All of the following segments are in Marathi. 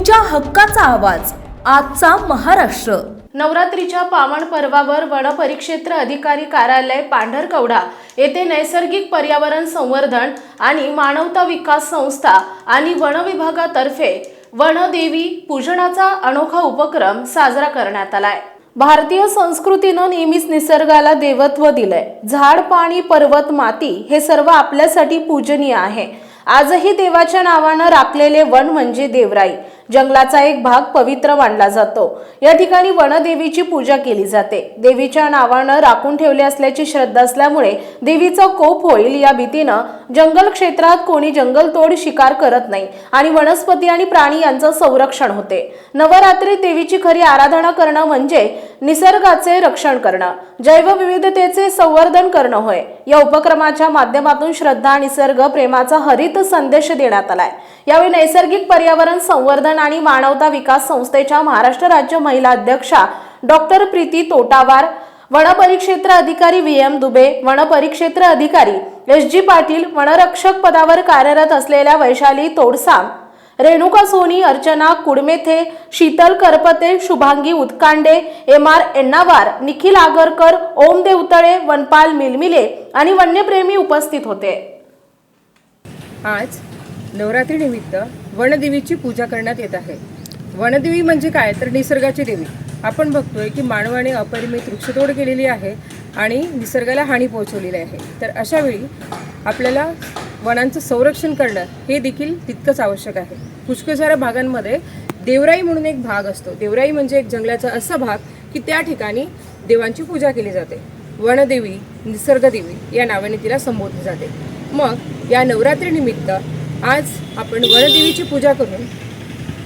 तुमच्या हक्काचा आवाज. आजचा महाराष्ट्र. नवरात्रीच्या पावन पर्वावर वनपरिक्षेत्र अधिकारी कार्यालय पांढरकवडा येथे नैसर्गिक पर्यावरण संवर्धन आणि मानवता विकास संस्था आणि वन विभागातर्फे वनदेवी पूजनाचा अनोखा उपक्रम साजरा करण्यात आलाय. भारतीय संस्कृतीनं नेहमीच निसर्गाला देवत्व दिलंय. झाड पाणी पर्वत माती हे सर्व आपल्यासाठी पूजनीय आहे. आजही देवाच्या नावानं राखलेले वन म्हणजे देवराई. जंगलाचा एक भाग पवित्र मानला जातो. या ठिकाणी वनदेवीची पूजा केली जाते. देवीच्या नावानं राखून ठेवले असल्याची श्रद्धा असल्यामुळे देवीचा कोप होईल या भीतीनं जंगल क्षेत्रात कोणी जंगलतोड शिकार करत नाही आणि वनस्पती आणि प्राणी यांचं संरक्षण होते. नवरात्रीत देवीची खरी आराधना करणं म्हणजे निसर्गाचे रक्षण करणं जैवविविधतेचे संवर्धन करणं होय. या उपक्रमाच्या माध्यमातून श्रद्धा निसर्ग प्रेमाचा हरित संदेश देण्यात आलाय. यावेळी नैसर्गिक पर्यावरण संवर्धन आणि मानवता विकास संस्थेच्या महाराष्ट्र राज्य महिला अध्यक्षा डॉक्टर प्रीती तोटावार वनपरिक्षेत्र अधिकारी व्ही. एम. दुबे वनपरिक्षेत्र अधिकारी एस. जी. पाटील वनरक्षक पदावर कार्यरत असलेल्या वैशाली तोडसाम रेणुका सोनी अर्चना कुडमेथे शीतल करपते शुभांगी उत्कांडे एम आर एन्नावार निखिल आगरकर ओम देवतळे वनपाल मिलमिले आणि वन्यप्रेमी उपस्थित होते. आज नवरात्रीनिमित्त वनदेवीची पूजा करण्यात येत आहे. वनदेवी म्हणजे काय? तर निसर्गाची देवी. आपण बघतोय की मानवाने अपरिमित वृक्षतोड केलेली आहे आणि निसर्गाला हानी पोहोचवलेली आहे. तर अशावेळी आपल्याला वनांचं संरक्षण करणं हे देखील तितकंच आवश्यक आहे. पुष्कळसाऱ्या भागांमध्ये देवराई म्हणून एक भाग असतो. देवराई म्हणजे एक जंगलाचा असा भाग की त्या ठिकाणी देवांची पूजा केली जाते. वनदेवी निसर्गदेवी या नावाने तिला संबोधली जाते. मग या नवरात्रीनिमित्त आज आपण वनदेवीची पूजा करून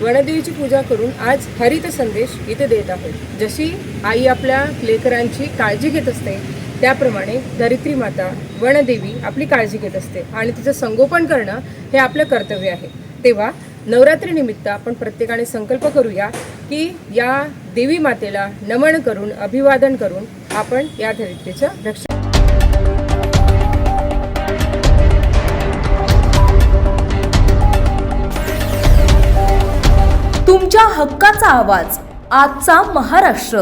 वनदेवीची पूजा करून आज हरित संदेश इथे देत आहोत. जशी आई आपल्या लेकरांची काळजी घेत असते त्याप्रमाणे धरित्री माता वनदेवी आपली काळजी घेत असते. आणि तिचं संगोपन करणं हे आपलं कर्तव्य आहे. तेव्हा नवरात्रीनिमित्त आपण प्रत्येकाने संकल्प करूया की या देवी मातेला नमन करून अभिवादन करून आपण या धरित्रीचं रक्षण तुमच्या हक्काचा आवाज आजचा महाराष्ट्र.